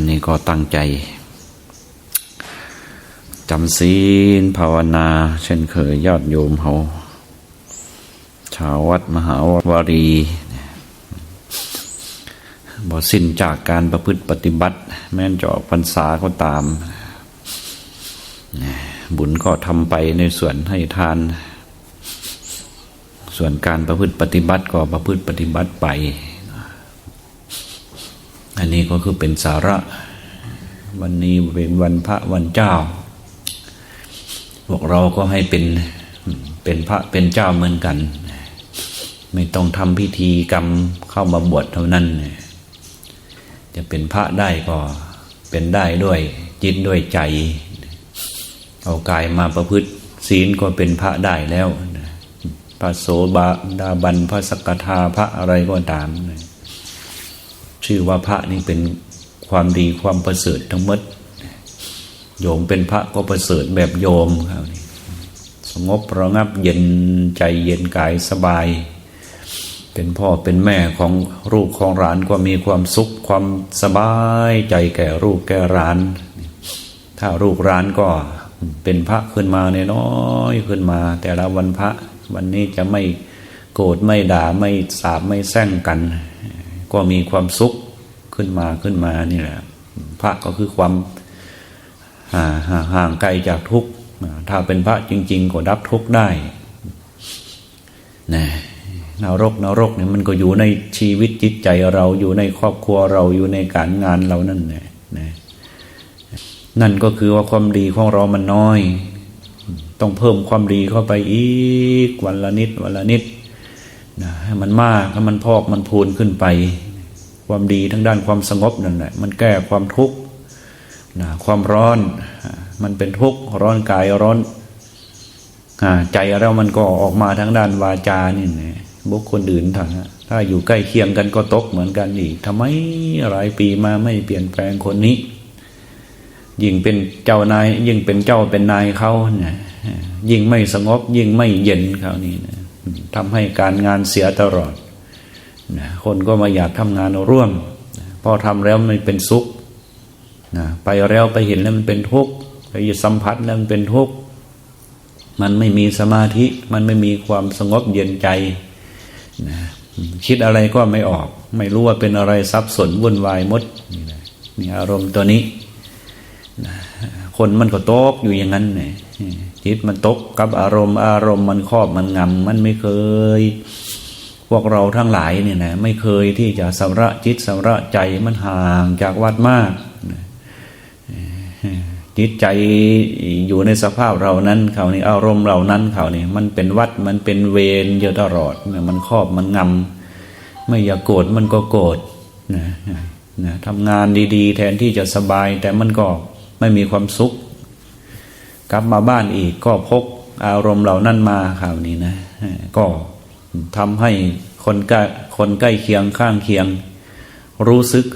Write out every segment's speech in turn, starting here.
วันนี้ก็ตั้งใจจำศีลภาวนา เช่นเคยยอดโยมเขาชาววัดมหาวารีบ่สิ้นจากการประพฤติปฏิบัติ แม้นจะออกพรรษาก็ตาม บุญก็ทำไปในส่วนให้ทาน ส่วนการประพฤติปฏิบัติก็ประพฤติปฏิบัติไป อันนี้ก็คือเป็นสาระ วันนี้เป็นวันพระวันเจ้า พวกเราก็ให้เป็นเป็นพระเป็นเจ้าเหมือนกัน ไม่ต้องทำพิธีกรรมเข้ามาบวชเท่านั้น จะเป็นพระได้ก็เป็นได้ด้วยจิตด้วยใจ เอากายมาประพฤติศีลก็เป็นพระได้แล้วพระโสบาดาบันพระสกทาพระอะไรก็ตาม ชื่อว่าพระนี่เป็นความดีความประเสริฐทั้งหมดโยมเป็นพระก็ประเสริฐแบบโยมครับนี่สงบระงับเย็นใจเย็นกายสบาย เป็นพ่อเป็นแม่ของลูกของหลานก็มีความสุขความสบายใจแก่ลูกแก่หลาน ถ้าลูกหลานก็เป็นพระขึ้นมาในน้อยขึ้นมา แต่ละวันพระวันนี้จะไม่โกรธไม่ด่าไม่สาบไม่แซงกัน ก็มีความสุขขึ้นมาขึ้นมานี่แหละพระก็คือความห่างไกลจากทุกข์ถ้าเป็นพระจริง ๆ ก็ดับทุกข์ได้นะนรกนรกเนี่ยมันก็อยู่ในชีวิตจิตใจเราอยู่ในครอบครัวเราอยู่ในการงานเรานั่นแหละนะนั่นก็คือว่าความดีของเรามันน้อย ต้องเพิ่มความดีเข้าไปอีกวันละนิดวันละนิด นะให้มันมากให้มันพอกมันพูนขึ้นไป ความดีทั้งด้านความสงบนั่นแหละมันแก้ความทุกข์นะความร้อน มันเป็นทุกข์ร้อนกายร้อนใจเรามันก็ออกมาทั้งด้านวาจานี่นะบุคคลอื่นถ้าถ้าอยู่ใกล้เคียงกันก็ตกเหมือนกันอีกทำไมหลายปีมาไม่เปลี่ยนแปลงคนนี้ ยิ่งเป็นเจ้านาย ยิ่งเป็นเจ้าเป็นนายเขาเนี่ยยิ่งไม่สงบยิ่งไม่เย็นเขานี่นะ ทำให้การงานเสียตลอดนะคนก็มาอยากทำงานร่วมพอทำแล้วมันเป็นสุขนะไปแล้วไปเห็นแล้วมันเป็นทุกข์ไปสัมผัสแล้วมันเป็นทุกข์มันไม่มีสมาธิ มันไม่มีความสงบเย็นใจนะคิดอะไรก็ไม่ออก ไม่รู้ว่าเป็นอะไรซับสนวุ่นวายมดนี่นะนี่อารมณ์ตัวนี้นะคนมันก็ตกอยู่อย่างนั้นเนี่ย จิตมันตกกับอารมณ์อารมณ์มันครอบมันงำมันไม่เคย พวกเราทั้งหลายเนี่ยนะไม่เคยที่จะสำระจิตสำระใจมันห่างจากวัดมากจิตใจอยู่ในสภาพเรานั้นเขานี่อารมณ์เรานั้นเขานี่มันเป็นวัดมันเป็นเวรเยอะตลอดมันครอบมันงำไม่อยากโกรธมันก็โกรธนะนะทำงานดี ๆ แทนที่จะสบายแต่มันก็ไม่มีความสุข กลับมาบ้านอีกก็พกอารมณ์เหล่านั้นมาข่าวนี้นะ ก็ทำให้คนใกล้คนใกล้เคียงข้างเคียง รู้สึก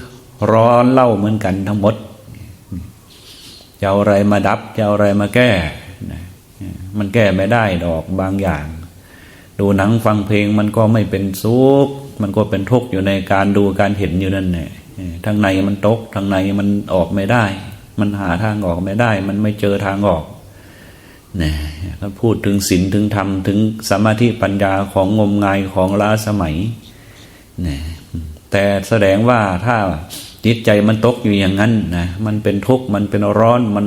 ร้อนเล่าเหมือนกันทั้งหมดจะเอาอะไรมาดับจะเอาอะไรมาแก้ มันแก้ไม่ได้ดอกบางอย่าง ดูหนังฟังเพลงมันก็ไม่เป็นสุขมันก็เป็นทุกข์อยู่ในการดูการเห็นอยู่นั่นแหละทางในมันตกทางในมันออกไม่ได้ มันหาทางออกไม่ได้ มันไม่เจอทางออก นี่ยถ้าพูดถึงศีลถึงธรรม ถึงสมาธิปัญญาของงมงายของล้าสมัยนี่แต่แสดงว่าถ้าจิตใจมันตกอยู่อย่างนั้นนะมันเป็นทุกข์มันเป็นร้อนมัน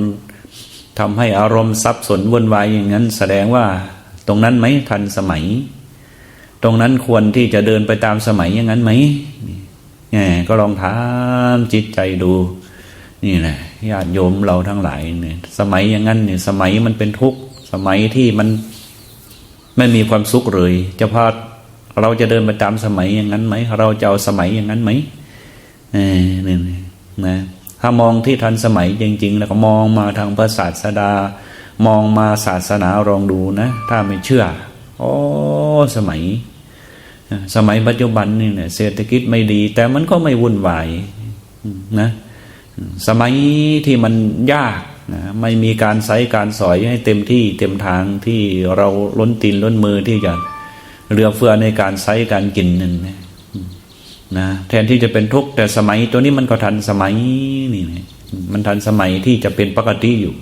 ทำให้อารมณ์ซับสนวุ่นวายอย่างนั้น แสดงว่าตรงนั้นไหมทันสมัย ตรงนั้นควรที่จะเดินไปตามสมัยอย่างนั้นไหมนี่ก็ลองถามจิตใจดู นี่แหละ ญาติโยมเราทั้งหลายเนี่ยสมัยอย่างนั้นเนี่ยสมัยมันเป็นทุกข์สมัยที่มันไม่มีความสุขเลยจะพาเราจะเดินไปตามสมัยอย่างนั้นไหมเราจะเอาสมัยอย่างนั้นไหมเนี่ยนะถ้ามองที่ทันสมัยจริง ๆ แล้วก็มองมาทางพระศาสดามองมาศาสนาลองดูนะ ถ้าไม่เชื่อโอ้สมัย สมัยปัจจุบันนี่เนี่ยเศรษฐกิจไม่ดี แต่มันก็ไม่วุ่นวายนะ สมัยที่มันยากนะไม่มีการใช้การสอยให้เต็มที่เต็มทางที่เราล้นตีนล้นมือที่จะเรือเฟือในการใช้การกินนั่นนะนะแทนที่จะเป็นทุกข์แต่สมัยตัวนี้มันก็ทันสมัยนี่นะมันทันสมัยที่จะเป็นปกติอยู่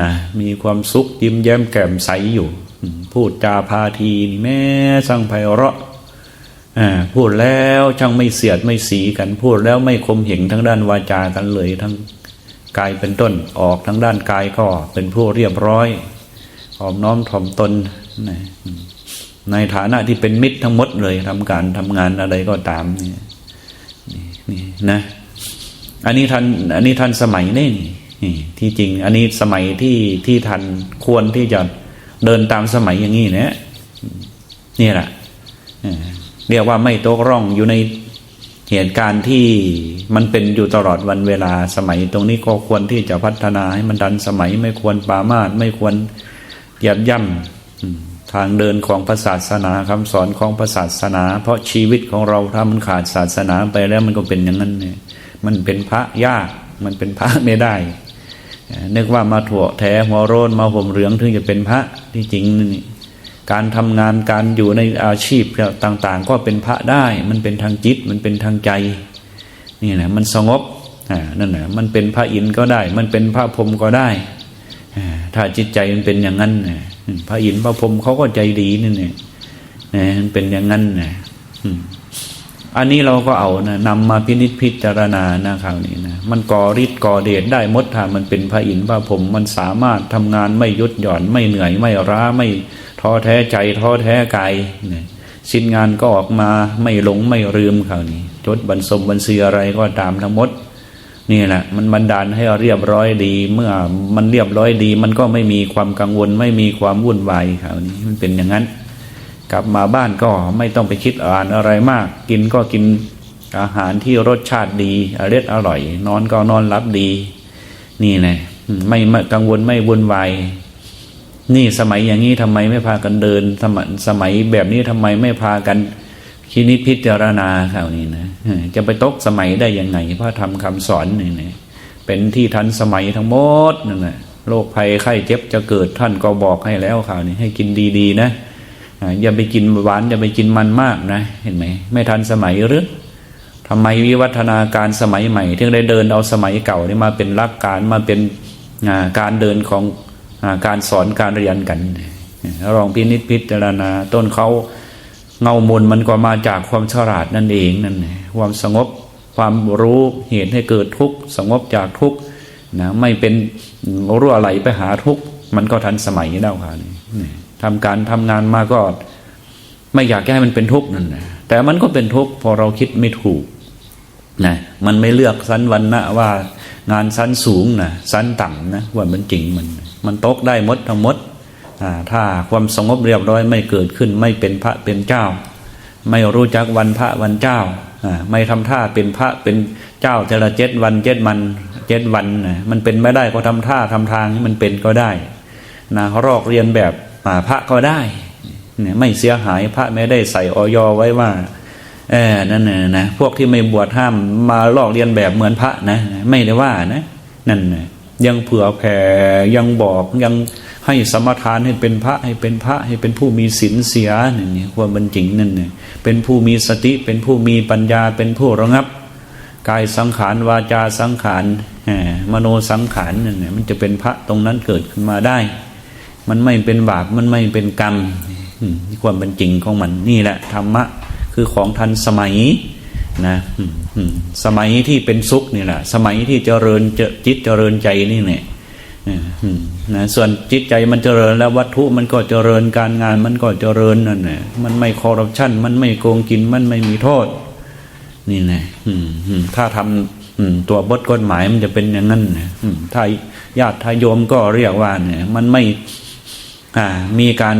นะมีความสุขยิ้มแย้มแก้มใสอยู่ พูดจาพาทีนี่แม่สั่งไพเราะอ่า พูดแล้วช่างไม่เสียดไม่สีกัน พูดแล้วไม่คมเหงทั้งด้านวาจากันเลยทั้งกายเป็นต้นออกทั้งด้านกายก็เป็นผู้เรียบร้อยออมน้อมถ่อมตนในฐานะที่เป็นมิตรทั้งหมดเลยทำการทำงานอะไรก็ตามนี่นี่นี่นะอันนี้ทันอันนี้ทันสมัยนี่นี่ที่จริง อันนี้สมัยที่ที่ทันควรที่จะเดินตามสมัยอย่างนี้นะนี่แหละ เรียกว่าไม่ตกร่องอยู่ในเหตุการณ์ที่มันเป็นอยู่ตลอดวันเวลาสมัย ตรงนี้ก็ควรที่จะพัฒนาให้มันทันสมัยไม่ควรปามาสไม่ควรเหยียบย่ำทางเดินของพระศาสนาคำสอนของพระศาสนา เพราะชีวิตของเราถ้ามันขาดศาสนาไปแล้วมันก็เป็นอย่างนั้นเนี่ยมันเป็นพระยากมันเป็นพระไม่ได้นึกว่ามาถั่วแท้หัวโรนมาห่มเหลืองถึงจะเป็นพระที่จริงนี่ การทำงานการอยู่ในอาชีพต่าง ๆ ก็เป็นพระได้ มันเป็นทางจิตมันเป็นทางใจนี่แหละมันสงบอ่านั่นแหละมันเป็นพระอินทร์ก็ได้ มันเป็นพระพรหมก็ได้อถ้าจิตใจมันเป็นอย่างนั้นนะพระอินทร์พระพรหมเขาก็ใจดีนี่เนี่ยนะมันเป็นอย่างนั้นนะอันนี้เราก็เอานะนำมาพินิจพิจารณานะคราวนี้นะมันก่อฤทธิ์ก่อเดชได้มดถ้ามันเป็นพระอินทร์พระพรหมมันสามารถทำงานไม่ยุดหย่อนไม่เหนื่อยไม่ร้าไม่ ท้อแท้ใจท้อแท้กายนะสิ้นงานก็ออกมาไม่หลงไม่ลืมคราวนี้จดบันสมบันซีอะไรก็ตามทั้งหมดนี่แหละมันบันดาลให้เรียบร้อยดี เมื่อมันเรียบร้อยดี มันก็ไม่มีความกังวล ไม่มีความวุ่นวายคราวนี้มันเป็นอย่างนั้น กลับมาบ้านก็ไม่ต้องไปคิดอ่านอะไรมาก กินก็กินอาหารที่รสชาติดีอร่อยอร่อย นอนก็นอนรับดี นี่ไม่ไม่กังวลไม่วุ่นวาย นี่สมัยอย่างนี้ทำไมไม่พากันเดิน สมัยสมัยแบบนี้ทำไมไม่พากันคิดนิพิจารณาข่าวนี้นะจะไปตกสมัยได้ยังไงพระธรรมคำสอนนี่นะเป็นที่ทันสมัยทั้งหมดนั่นแหละโรคภัยไข้เจ็บจะเกิดท่านก็บอกให้แล้วข่าวนี้ให้กินดีๆนะอย่าไปกินหวานอย่าไปกินมันมากนะ เห็นไหมไม่ทันสมัยหรือทำไมวิวัฒนาการสมัยใหม่ถึงได้เดินเอาสมัยเก่านี่มาเป็นหลักการมาเป็นการเดินของ การสอนการเรียนกันลองพินิจพิจารณาต้นเขาเงามนมันก็มาจากความฉลาดนั่นเองนั่นความสงบความรู้เหตุให้เกิดทุกข์สงบจากทุกข์นะไม่เป็นรั่วไหลไปหาทุกข์มันก็ทันสมัยแล้วค่ะนี่ทำการทำงานมาก็ไม่อยากให้มันเป็นทุกข์นั่นนะแต่มันก็เป็นทุกข์พอเราคิดไม่ถูกนะมันไม่เลือกสันวันนะว่างานสั้นสูงนะสั้นต่ำนะว่ามันจริงมัน มันตกได้มดทั้งมดถ้าความสงบเรียบร้อยไม่เกิดขึ้นไม่เป็นพระเป็นเจ้า ไม่รู้จักวันพระวันเจ้า ไม่ทำท่าเป็นพระเป็นเจ้าแต่ละเจ็ดวันเจ็ดมันเจ็ดวันมันเป็นไม่ได้ก็ทำท่าทำทางมันเป็นก็ได้นะรอกเรียนแบบพระก็ได้เนี่ยไม่เสียหายพระไม่ได้ใส่ออยไว้ว่าเออนั่นน่ะนะพวกที่ไม่บวชห้ามมาลอกเรียนแบบเหมือนพระนะ ไม่ได้ว่านะนั่นนะ ยังเผื่อแผ่ยังบอกยังให้สมทานให้เป็นพระให้เป็นพระให้เป็นผู้มีศีลเสียนี่นี่ความเป็นจริงนั่นเนี่ยเป็นผู้มีสติเป็นผู้มีปัญญาเป็นผู้ระงับ กายสังขารวาจาสังขารมโนสังขารนั่นเนี่ยมันจะเป็นพระตรงนั้นเกิดขึ้นมาได้ มันไม่เป็นบาปมันไม่เป็นกรรมความเป็นจริงของมันนี่แหละธรรมะคือของทันสมัย นะสมัยที่เป็นสุขนี่แหละสมัยที่เจริญจิตเจริญใจนี่เนี่ยนะส่วนจิตใจมันเจริญแล้ววัตถุมันก็เจริญการงานมันก็เจริญนั่นแหละมันไม่คอร์รัปชันมันไม่โกงกินมันไม่มีโทษ นี่นะถ้าทำตัวบทกฎหมายมันจะเป็นอย่างนั้นนะถ้าญาติทายโยมก็เรียกว่าเนี่ย มันไม่มีการ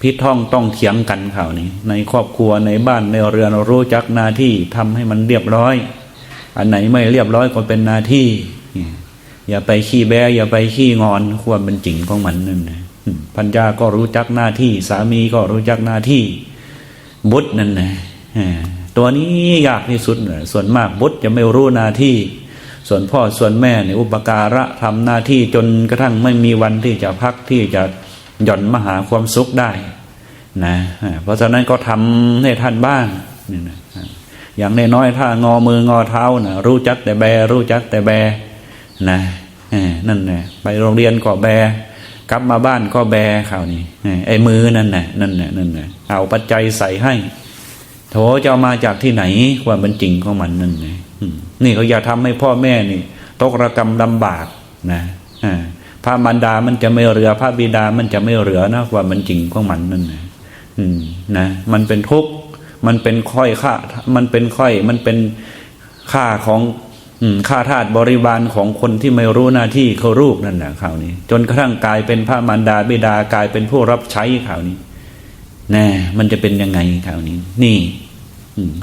พิท่องต้องเถียงกันข่าวนี้ ในครอบครัวในบ้านในเรือนรู้จักหน้าที่ทำให้มันเรียบร้อย อันไหนไม่เรียบร้อยก็เป็นหน้าที่ อย่าไปขี้แบอย่าไปขี้งอนควรเป็นจริงของมันนั่นนะพัญญาก็รู้จักหน้าที่ สามีก็รู้จักหน้าที่ บุตรนั่นนะตัวนี้ยากที่สุดส่วนมากบุตรจะไม่รู้หน้าที่ ส่วนพ่อส่วนแม่เนี่ยอุปการะทำหน้าที่จนกระทั่งไม่มีวันที่จะพักที่จะ หย่อนมาหาความสุขได้นะเพราะฉะนั้นก็ทำให้ท่านบ้างอย่างน้อยๆถ้างอมืองอเท้านะรู้จักแต่แบ รู้จักแต่แบนะนั่นแหละไปโรงเรียนก็แบ กลับมาบ้านก็แบข่าวนี้ไอ้มือนั่นแหละนั่นแหละนั่นแหละเอาปัจจัยใส่ให้โถจะามาจากที่ไหนความเป็นจริงของมันนั่นไงอืมนี่เขาอย่าทำให้พ่อแม่นี่ตกระกรรมลำบากนะอ่า พระมารดามันจะไม่เหลือ พระบิดามันจะไม่เหลือนะความเป็นจริงของมันนั่นนะอืมนะมันเป็นทุกข์มันเป็นค่อยค่ามันเป็นค่อย มันเป็นค่าของอืมค่าทาสบริวารของคนที่ไม่รู้หน้าที่เขารูปนั่นแหละข่าวนี้ จนกระทั่งกลายเป็นพระมารดาบิดากลายเป็นผู้รับใช้ข่าวนี้แน่มันจะเป็นยังไงข่าวนี้ นี่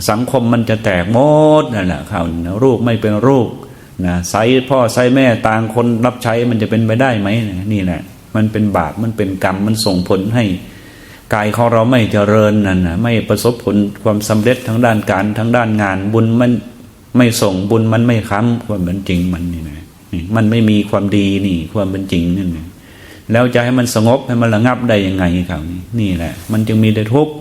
สังคมมันจะแตกหมดนั่นแหละข่าวนี้นะลูกไม่เป็นลูก นะไซพ่อไซแม่ต่างคนรับใช้มันจะเป็นไปได้ไหมนี่แหละ มันเป็นบาปมันเป็นกรรมมันส่งผลให้กายของเราไม่เจริญนั่นนะไม่ประสบผลความสำเร็จทั้งด้านการทั้งด้านงาน บุญมันไม่ส่งบุญมันไม่ค้ำความเป็นจริงมันนี่นะมันไม่มีความดีนี่ ความเป็นจริงนั่นนะแล้วจะให้มันสงบให้มันระงับได้ยังไงครับนี่นี่แหละ มันจึงมีแต่ทุกข์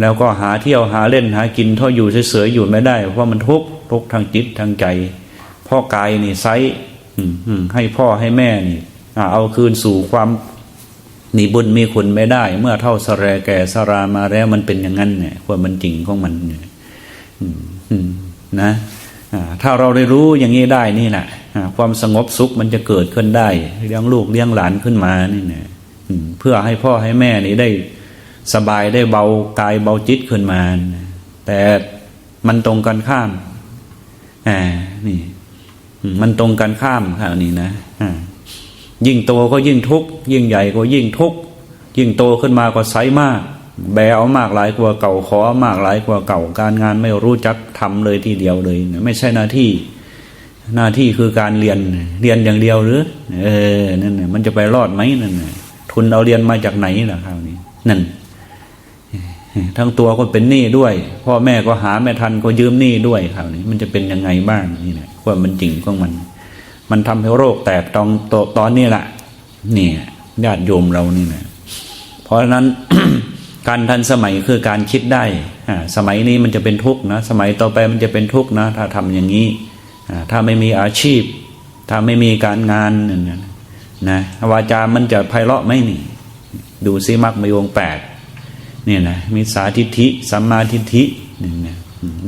แล้วก็หาเที่ยวหาเล่นหากินเท่าอยู่เฉยๆอยู่ไม่ได้ เพราะมันทุกข์ทุกข์ทางจิตทางใจ พ่อกายนี่ไซให้พ่อให้แม่นี่เอาคืนสู่ความมีบุญมีคุณไม่ได้ เมื่อเท่าสแรแก่สรามาแล้วมันเป็นอย่างนั้นเนี่ยความมันจริงของมันเนี่ยนะถ้าเราได้รู้อย่างนี้ได้นี่แหละความสงบสุขมันจะเกิดขึ้นได้เลี้ยงลูกเลี้ยงหลานขึ้นมานี่นะอืมเพื่อให้พ่อให้แม่นี่ได้สบายได้เบากายเบาจิตขึ้นมา แต่มันตรงกันข้ามอ่านี่ มันตรงกันข้ามข่าวนี้นะอ่ายิ่งโตก็ยิ่งทุกข์ยิ่งใหญ่ก็ยิ่งทุกข์ยิ่งโตขึ้นมาก็ไซมาก แบเอามากหลายกว่าเก่าขอมากหลายกว่าเก่าการงานไม่รู้จักทำเลยทีเดียวเลย ไม่ใช่หน้าที่ หน้าที่คือการเรียนเรียนอย่างเดียวหรือ เออนั่นน่ะมันจะไปรอดไหมนั่นน่ะทุนเอาเรียนมาจากไหนล่ะคราวนี้นั่นทั้งตัวก็เป็นหนี้ด้วย พ่อแม่ก็หาไม่ทันก็ยืมหนี้ด้วยคราวนี้ มันจะเป็นยังไงบ้างนี่แหละ ความันจริงของมัน มันทำให้โรคแตกตอนตตอนนี้แหละเนี่ยญาติโยมเรานี่นะเพราะฉะนั้นการทันสมัยคือการคิดได้สมัยนี้มันจะเป็นทุกข์นะสมัยต่อไปมันจะเป็นทุกข์นะถ้าทำอย่างนี้ถ้าไม่มีอาชีพ ถ้าไม่มีการงานนั่นนะวาจามันจะไพเราะไหมนี่ ดูซิมักมีวงแปดเนี่ยนะมีสาธิธิสัมมาทิฏฐินี่นะ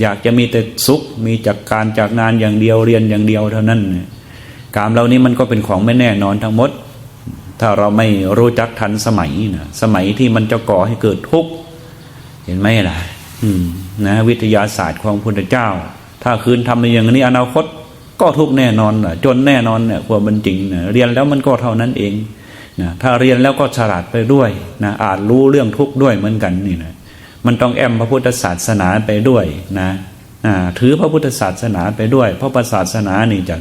อยากจะมีแต่สุขมีจากการจากงานอย่างเดียวเรียนอย่างเดียวเท่านั้นเนี่ยกามเรานี้มันก็เป็นของไม่แน่นอนทั้งหมด ถ้าเราไม่รู้จักทันสมัยนะสมัยที่มันจะก่อให้เกิดทุกข์เห็นไหมล่ะนะวิทยาศาสตร์ของพุทธเจ้า ถ้าคืนทำอย่างนี้อนาคตก็ทุกข์แน่นอนล่ะจนแน่นอนเนี่ยความเป็นจริงนะเรียนแล้วมันก็เท่านั้นเองนะถ้าเรียนแล้วก็ฉลาดไปด้วยนะอาจรู้เรื่องทุกข์ด้วยเหมือนกันนี่นะ มันต้องแอมพระพุทธศาสนาไปด้วยนะถือพระพุทธศาสนาไปด้วย เพราะศาสนานี่จะ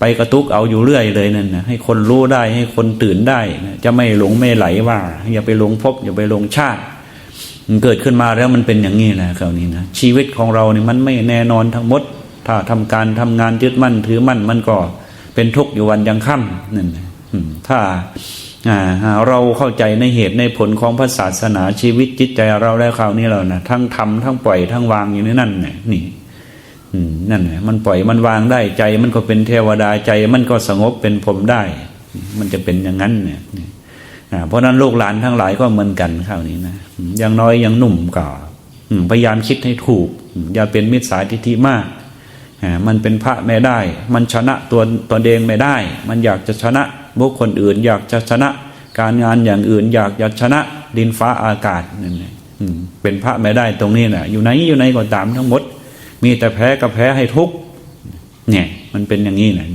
ไปกระตุกเอาอยู่เรื่อยเลยนั่นนะให้คนรู้ได้ให้คนตื่นได้นะจะไม่หลงไม่ไหลว่า อย่าไปหลงภพอย่าไปหลงชาติ มันเกิดขึ้นมาแล้วมันเป็นอย่างนี้แหละคราวนี้นะชีวิตของเราเนี่ยมันไม่แน่นอนทั้งหมด ถ้าทำการทำงานยึดมั่นถือมั่นมันก็เป็นทุกข์อยู่วันยังค่ำนั่นนะถ้า เราเข้าใจในเหตุในผลของพระศาสนาชีวิตจิตใจเราแล้วคราวนี้เรานะทั้งทำทั้งปล่อยทั้งวางอยู่ในนั่นเนี่ยนี่นั่นแหละมันปล่อยมันวางได้ใจมันก็เป็นเทวดาใจมันก็สงบเป็นผมได้ มันจะเป็นอย่างนั้นเนี่ยเพราะนั้นลูกหลานทั้งหลายก็เหมือนกันคราวนี้นะย่างน้อยยังหนุ่มก่อพยายามคิดให้ถูก อย่าเป็นมิจฉาทิฏฐิมากอ่ามันเป็นพระไม่ได้ มันชนะตัวตนเองไม่ได้ มันอยากจะชนะ บุคคลอื่น อยากจะชนะ การงานอย่างอื่น อยากจะชนะดินฟ้าอากาศนั่นแหละอืมเป็นพระไม่ได้ตรงนี้แหละอยู่ไหนอยู่ไหนก็ตามทั้งหมด มีแต่แพ้กับแพ้ให้ทุกเนี่ย มันเป็นอย่างนี้แหละ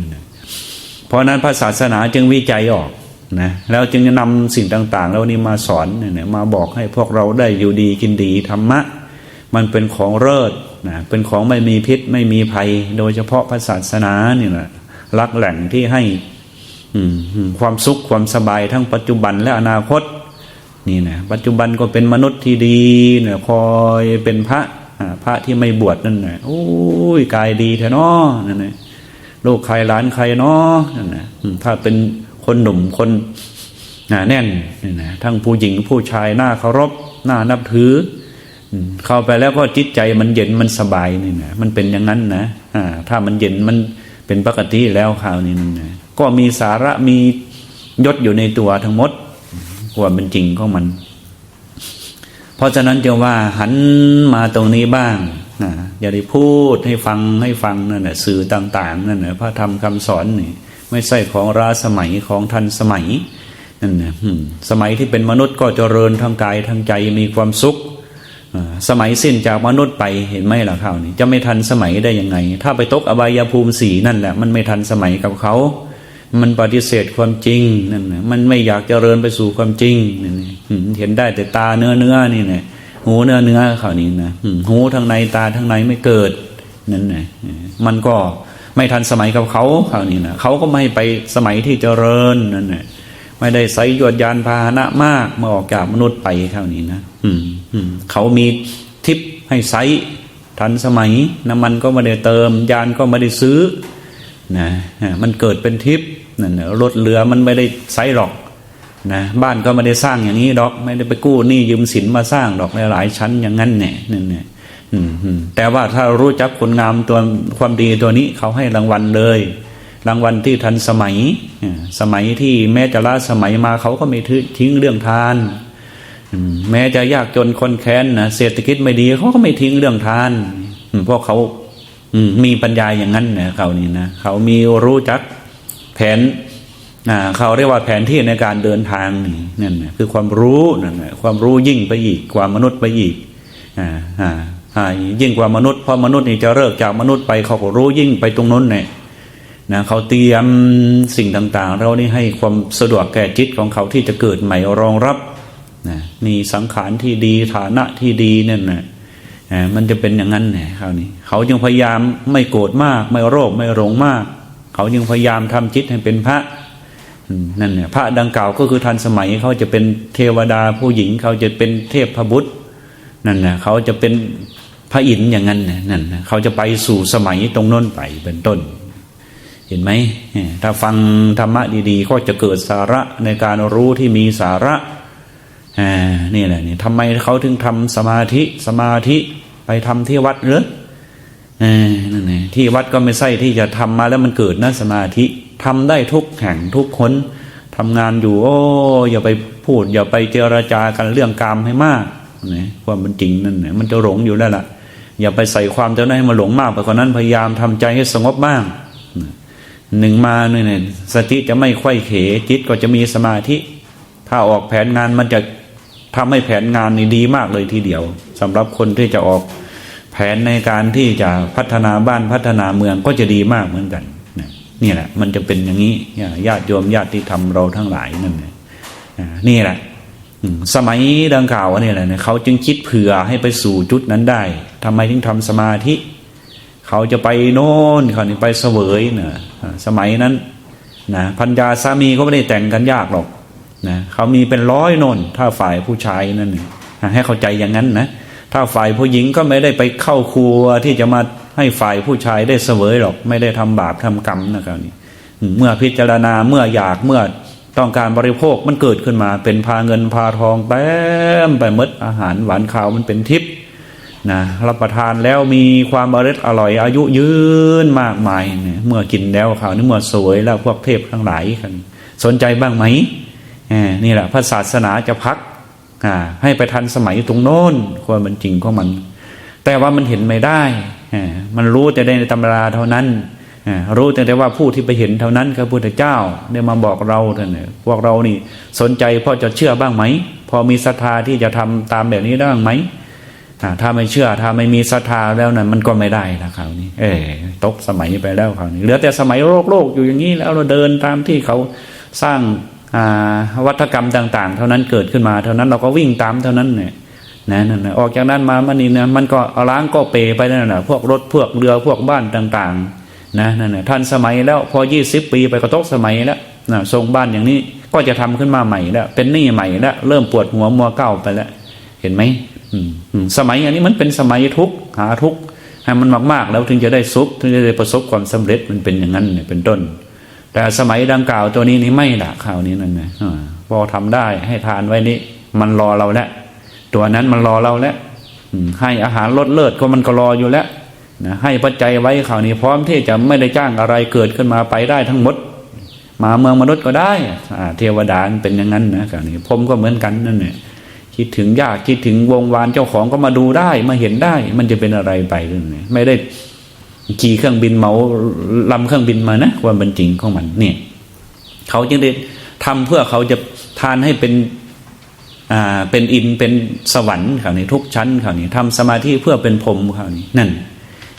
เพราะนั้นพระศาสนาจึงวิจัยออกนะแล้วจึงจะนำสิ่งต่างๆ แล้วนี้มาสอนเนี่ยมาบอกให้พวกเราได้อยู่ดีกินดีธรรมะ มันเป็นของเลิศนะเป็นของไม่มีพิษไม่มีภัย โดยเฉพาะพระศาสนาเนี่ยนะรักแหล่งที่ให้ ความสุขความสบายทั้งปัจจุบันและอนาคต นี่นะปัจจุบันก็เป็นมนุษย์ที่ดีเนี่ยคอยเป็นพระพระที่ไม่บวชนั่นนะโอ้ยกายดีแท้เนาะนั่นนะลูกใครหลานใครเนาะนั่นนะถ้าเป็นคนหนุ่มคนหนาแน่นนี่นะทั้งผู้หญิงผู้ชายหน้าเคารพหน้านับถือเข้าไปแล้วก็จิตใจมันเย็นมันสบายนี่นะมันเป็นอย่างนั้นนะอ่าถ้ามันเย็นมันเป็นปกติแล้วคราวนี้นั่นนะ ก็มีสาระมียศอยู่ในตัวทั้งหมดความเป็นจริงของมัน เพราะฉะนั้นจะว่าหันมาตรงนี้บ้างนะอย่าได้พูดให้ฟังให้ฟังนั่นแหละสื่อต่าง ๆนั่นแหละพระธรรมคำสอนนี่ไม่ใช่ของราสมัยของทันสมัยนั่นนะสมัยที่เป็นมนุษย์ก็เจริญทางกายทางใจมีความสุขสมัยสิ้นจากมนุษย์ไปเห็นไหมล่ะข่าวนี้จะไม่ทันสมัยได้ยังไง ถ้าไปตกอบายภูมิสีนั่นแหละ มันไม่ทันสมัยกับเขา มันปฏิเสธความจริงนั่นนะมันไม่อยากเจริญไปสู่ความจริงนั่นเห็นได้แต่ตาเนื้อเนื้อนี่นะหูเนื้อเนื้อข่าวนี้นะหูทางในตาทางในไม่เกิดนั่นนะมันก็ไม่ทันสมัยกับเขาข่าวนี้นะเขาก็ไม่ไปสมัยที่เจริญนั่นนะไม่ได้ใส่ยวดยานพาหนะมากมาออกจากมนุษย์ไปข่าวนี้นะอืมอืมเขามีทิปให้ใส่ทันสมัยน้ำมันก็ไม่ได้เติม ยานก็ไม่ได้ซื้อ นะมันเกิดเป็นทิพย์นั่นน่ะรถเรือมันไม่ได้ไซหรอกนะบ้านก็ไม่ได้สร้างอย่างนี้ดอก ไม่ได้ไปกู้หนี้ยืมสินมาสร้างดอกหลายชั้นอย่างนั้นเนี่ยนั่นเนี่ยแต่ว่าถ้ารู้จักคุณงามตัวความดีตัวนี้เขาให้รางวัลเลย รางวัลที่ทันสมัย สมัยที่แม้จะล้าสมัยมาเขาก็ไม่ทิ้งเรื่องทานแม้จะยากจนคนแค้นนะเศรษฐกิจไม่ดีเขาก็ไม่ทิ้งเรื่องทานเพราะเขา มีปัญญาอย่างนั้นเนี่ยเขานี่นะเขามีรู้จักแผนอ่าเขาเรียกว่าแผนที่ในการเดินทางนี่นั่นนะคือความรู้นั่นนะความรู้ยิ่งไปอีกกว่ามนุษย์ไปอีกอ่าอ่ายิ่งกว่ามนุษย์เพราะมนุษย์นี่จะเลิกจากมนุษย์ไปเขาก็รู้ยิ่งไปตรงนั้นเนี่ยนะเขาเตรียมสิ่งต่างๆ เรานี่ให้ความสะดวกแก่จิตของเขาที่จะเกิดใหม่รองรับนะมีสังขารที่ดีฐานะที่ดีนั่นนะอ่า มันจะเป็นอย่างนั้นเนี่ยคราวนี้ เขาจึงพยายามไม่โกรธมาก ไม่โรคไม่หลงมาก เขาจึงพยายามทำจิตให้เป็นพระนั่นเนี่ยพระดังกล่าวก็คือทันสมัยเขาจะเป็นเทวดาผู้หญิง เขาจะเป็นเทพพบุตรนั่นนะเขาจะเป็นพระอินทร์อย่างนั้นเนี่ยนั่นนะเขาจะไปสู่สมัยตรงน้นไปเป็นต้น เห็นไหมถ้าฟังธรรมะดีๆ ก็จะเกิดสาระในการรู้ที่มีสาระอ่านี่แหละนี่ทำไมเขาถึงทำสมาธิสมาธิ ไปทำที่วัดหรืออนั่นไงที่วัดก็ไม่ใช่ที่จะทำมาแล้วมันเกิดนะสมาธิทำได้ทุกแห่งทุกคนทำงานอยู่ โอ้อย่าไปพูด อย่าไปเจรจากันเรื่องกามให้มากนะความเป็นจริงนั่นนะมันจะหลงอยู่แล้วล่ะ อย่าไปใส่ความเจ้าหน้าให้มาหลงมากไปกว่านั้นพยายามทำใจให้สงบบ้างหนึ่งมาเนี่ยสติจะไม่ไขว้เขจิตก็จะมีสมาธิ ถ้าออกแผนงานมันจะ ทำให้แผนงานนี่ดีมากเลยทีเดียวสำหรับคนที่จะออกแผนในการที่จะพัฒนาบ้านพัฒนาเมืองก็จะดีมากเหมือนกันนี่แหละ มันจะเป็นอย่างนี้ญาติโยมญาติธรรมเราทั้งหลายนั่นนี่แหละสมัยดังกล่าวนี่แหละเขาจึงคิดเผื่อให้ไปสู่จุดนั้นได้ทำไมถึงทำสมาธิ เขาจะไปโน่นเขานี่ไปเสวยนะอ่าสมัยนั้นนะพัญญาสามีก็ไม่ได้แต่งกันยากหรอก นะเขามีเป็นร้อยนนถ้าฝ่ายผู้ชายนั่นน่ให้เข้าใจอย่างนั้นนะถ้าฝ่ายผู้หญิงก็ไม่ได้ไปเข้าครัวที่จะมาให้ฝ่ายผู้ชายได้เสวยหรอก ไม่ได้ทำบาปทำกรรมนะครับนี่เมื่อพิจารณาเมื่ออยากเมื่อต้องการบริโภคมันเกิดขึ้นมา เป็นพาเงินพาทองแต้มไปมดอาหารหวานข้าวมันเป็นทิพย์นะรับประทานแล้วมีความอร่อยอร่อย อายุยืนมากมายเนี่ยเมื่อกินแล้วข่าวนี้เมื่อสวยแล้วพวกเทพทั้งหลายกันสนใจบ้างไหม นี่แหละพระศาสนาจะพักให้ไปทันสมัยตรงโน้นความมันจริงของมัน แต่ว่ามันเห็นไม่ได้มันรู้แต่ในตำราเท่านั้นรู้แต่ว่าผู้ที่ไปเห็นเท่านั้นคือพระพุทธเจ้าได้มาบอกเราเท่านั้นพวกเรานี่สนใจพอจะเชื่อบ้างไหม พอมีศรัทธาที่จะทำตามแบบนี้ได้บ้างไหมอ่าถ้าไม่เชื่อถ้าไม่มีศรัทธาแล้วนั้นมันก็ไม่ได้นะคราวนี้ เออตกสมัยไปแล้วคราวนี้เหลือแต่สมัยโลกโลกอยู่อย่างนี้แล้วเราเดินตามที่เขาสร้าง วัฒกรรมต่าง ๆ เท่านั้นเกิดขึ้นมา เท่านั้นเราก็วิ่งตามเท่านั้นเนี่ยนะนั่นนะออกจากนั้นมามันนี่นะมันก็ล้างก็เปไปนั่นแหละพวกรถพวกเรือพวกบ้านต่างๆนะนั่นนะทันสมัยแล้วพอยี่สิบปีไปก็ตกสมัยแล้วนะทรงบ้านอย่างนี้ก็จะทำขึ้นมาใหม่แล้ว เป็นหนี้ใหม่แล้วเริ่มปวดหัวมัวเก้าไปแล้วเห็นไหมสมัยอันนี้มันเป็นสมัยทุกข์หาทุกข์ให้มันมากๆ แล้วถึงจะได้สุขถึงจะได้ประสบความสำเร็จมันเป็นอย่างนั้นเนี่ยเป็นต้น แต่สมัยดังกล่าวตัวนี้นี่ไม่ละข่าวนี้นั่นนะอาพอทำได้ให้ทานไว้นี่มันรอเราแล้วตัวนั้นมันรอเราแล้วให้อาหารลดเลิศก็มันก็รออยู่แล้วนะให้ปัจจัยไว้ข่าวนี้พร้อมที่จะไม่ได้จ้างอะไรเกิดขึ้นมาไปได้ทั้งหมด มาเมืองมนุษย์ก็ได้เทวดาเป็นอย่างนั้นนะข่าวนี้ผมก็เหมือนกันนั่นเนี่ยคิดถึงญาติคิดถึงวงวานเจ้าของก็มาดูได้มาเห็นได้ มันจะเป็นอะไรไปเรื่องนี้ไม่ได้ ขี่เครื่องบินเหมาลำเครื่องบินมานะความเป็นจริงของมันเนี่ยเขาจึงได้ทำเพื่อเขาจะทานให้เป็นอ่าเป็นอินเป็นสวรรค์เขานี้ทุกชั้นเขานี้ทำสมาธิเพื่อเป็นพรมเขานี้นั่น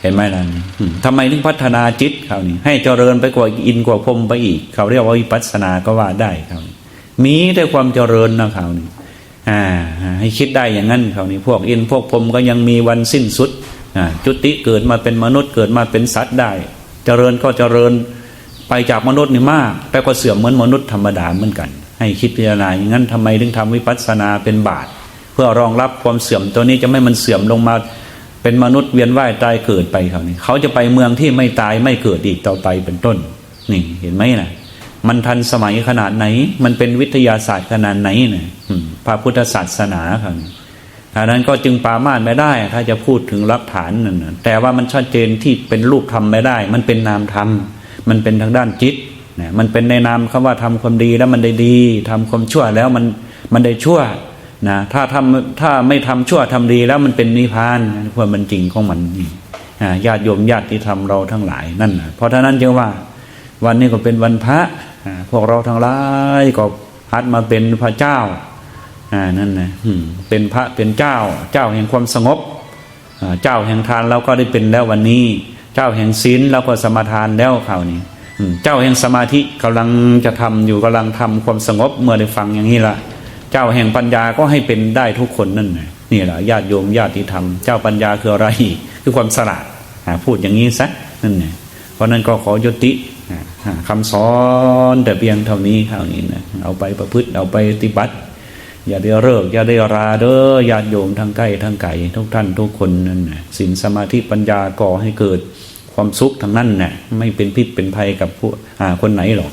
เห็นไหมล่ะอืมทำไมถึงพัฒนาจิตเขานี้ให้เจริญไปกว่าอินกว่าพรมไปอีก เขาเรียกว่าวิปัสสนาก็ว่าได้เขานี้มีแต่ความเจริญนะเขานี้อ่า ให้คิดได้อย่างนั้นเขานี้พวกอินพวกพรมก็ยังมีวันสิ้นสุด จุติเกิดมาเป็นมนุษย์เกิดมาเป็นสัตว์ได้ เจริญก็เจริญไปจากมนุษย์นี่มาก แต่ก็เสื่อมเหมือนมนุษย์ธรรมดาเหมือนกัน ให้คิดพิจารณาอย่างนั้นทำไมถึงทำวิปัสสนาเป็นบาตรเพื่อรองรับความเสื่อมตัวนี้จะไม่มันเสื่อมลงมาเป็นมนุษย์เวียนว่ายตายเกิดไปเขานี่เขาจะไปเมืองที่ไม่ตายไม่เกิดอีกต่อไปเป็นต้นนี่เห็นไหมนะมันทันสมัยขนาดไหน มันเป็นวิทยาศาสตร์ขนาดไหนนะพระพุทธศาสนาครับ งนั้นก็จึงปามาสไม่ได้ ถ้าจะพูดถึงรับฐานนั่นแต่ว่ามันชัดเจนที่เป็นรูปธรรมไม่ได้ มันเป็นนามธรรม มันเป็นทางด้านจิตนะมันเป็นในนามคำว่าทำความดีแล้วมันได้ดีทำความชั่วแล้วมันมันได้ชั่วนะถ้าทำถ้าไม่ทำชั่วทำดีแล้วมันเป็นนิพพานความเป็นจริงของมันญาติโยมญาติที่ทำเราทั้งหลายนั่นนะเพราะฉะนั้นจึงว่า วันนี้ก็เป็นวันพระพวกเราทั้งหลายก็พัดมาเป็นพระเจ้า อ่านั่นนะเป็นพระเป็นเจ้า เจ้าแห่งความสงบเจ้าแห่งทานเราก็ได้เป็นแล้ววันนี้ เจ้าแห่งศีลเราก็สมาทานแล้วคราวนี้เจ้าแห่งสมาธิกำลังจะทำอยู่กำลังทำความสงบเมื่อได้ฟังอย่างนี้ละเจ้าแห่งปัญญาก็ให้เป็นได้ทุกคนนั่นนะนี่แหละญาติโยมญาติธรรม เจ้าปัญญาคืออะไรคือความสละอ่าพูดอย่างนี้ซะนั่นไงเพราะนั้นก็ขอยุติอ่าคำสอนแต่เพียงเท่านี้เท่านี้นะเอาไปประพฤติเอาไปปฏิบัติ อย่าได้เลิกอย่าได้ราเด้อญาติโยมทั้งใกล้ทั้งไกลทุกท่านทุกคนนั่นนะสินสมาธิปัญญาก่อให้เกิดความสุขทั้งนั้นน่ะไม่เป็นพิษเป็นภัยกับผู้อาคนไหนหรอก